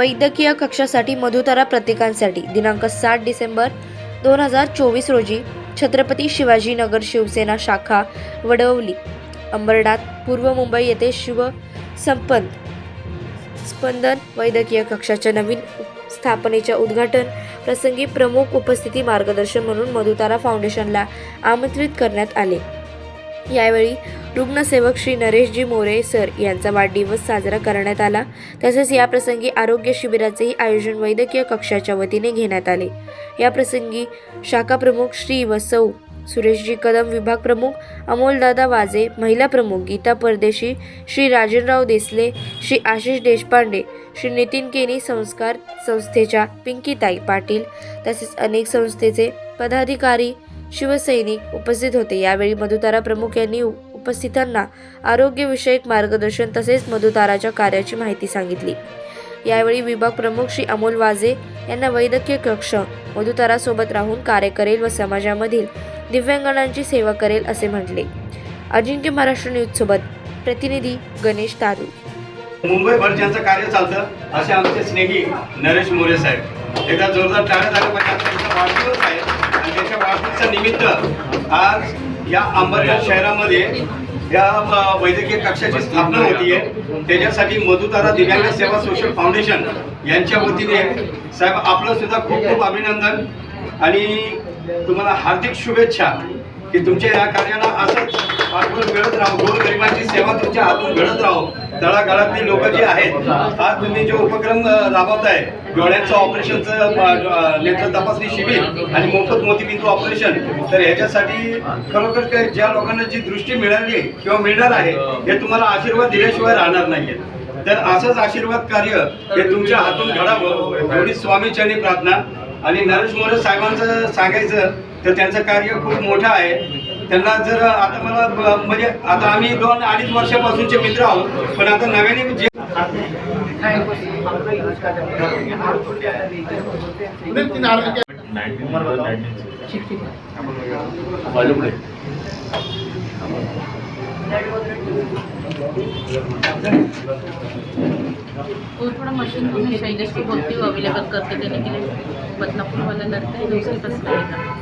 वैद्यकीय कक्षासाठी मधुतारा प्रत्येकांसाठी. दिनांक सात डिसेंबर दोन हजार चोवीस रोजी छत्रपती शिवाजीनगर शिवसेना शाखा वडवली. अंबरनाथ पूर्व मुंबई येथे शिव संपन्न स्पंदन वैद्यकीय कक्षाच्या नवीन स्थापनेच्या उद्घाटन प्रसंगी प्रमुख उपस्थिती मार्गदर्शन म्हणून मधुतारा फाउंडेशनला आमंत्रित करण्यात आले. यावेळी रुग्णसेवक श्री नरेशजी मोरे सर यांचा वाढदिवस साजरा करण्यात आला. तसेच या प्रसंगी आरोग्य शिबिराचेही आयोजन वैद्यकीय कक्षाच्या वतीने घेण्यात आले. या प्रसंगी शाखा प्रमुख श्री व सौ सुरेशजी कदम विभाग प्रमुख अमोलदादा वाजे महिला प्रमुख गीता परदेशी श्री राजनराव देसले श्री आशिष देशपांडे श्री नितीन केनी संस्कार संस्थेच्या पिंकीताई पाटील तसेच अनेक संस्थेचे पदाधिकारी शिवसैनिक उपस्थित होते. यावेळी मधुतारा प्रमुख यांनी उपस्थितांना आरोग्यविषयक मार्गदर्शन तसेच मधुताराच्या कार्याची माहिती सांगितली. यावेळी विभाग प्रमुख श्री अमोल वाजे यांना वैद्यकीय कक्ष मधुतारासोबत राहून कार्य करेल व समाजामधील दिव्यांगांची सेवा करेल असे म्हटले. अजिंक्य महाराष्ट्र न्यूजसोबत प्रतिनिधी गणेश तारू. मुंबईभर ज्यांचं कार्य चालतं असे आमचे स्नेही नरेश मोरे साहेब. एकदा जोरदार टाळ्या झाल्या पाहिजे वाढदिवस आहे त्याच्या वाढदिवसा निमित्त आज या अंबरनाथ शहरामध्ये या वैद्यकीय कक्षाची स्थापना होतीये. त्याच्यासाठी मधुतारा दिव्यांग सेवा सोशल फाउंडेशन यांच्या वतीने साहेब आपलं सुद्धा खूप खूप अभिनंदन. आणि तुम्हाला हार्दिक शुभेच्छा की तुमच्या या कार्याला असंच पाठबळ मिळत राहो गोरगरिबांची सेवा तुमच्या हातून घडत राहो. तळागाळातली लोक जी आहेत आज तुम्ही जो उपक्रम राबवत राबवताय डोळ्यांचं ऑपरेशनचं नेत्र तपासणी शिबिर आणि मोफत मोतीबिंदू ऑपरेशन तर ह्याच्यासाठी खरोखर ज्या लोकांना जी दृष्टी मिळाली किंवा मिळणार आहे हे तुम्हाला आशीर्वाद दिल्याशिवाय राहणार नाहीये. तर असंच आशीर्वाद कार्य हे तुमच्या हातून घडावं एवढी स्वामीचरणी प्रार्थना आणि नरेश मोरे साहेबांचं सांगायचं तर त्यांचं कार्य खूप मोठं आहे. त्यांना जर आता मला म्हणजे आता आम्ही दोन अडीच वर्षापासूनचे मित्र आहोत पण आता नव्याने जे थोडं मशीन तुम्ही शैलेश को बोलती अवेलेबल करते त्याने के लिए बदनापुर वाला दुसरी कसं आहे का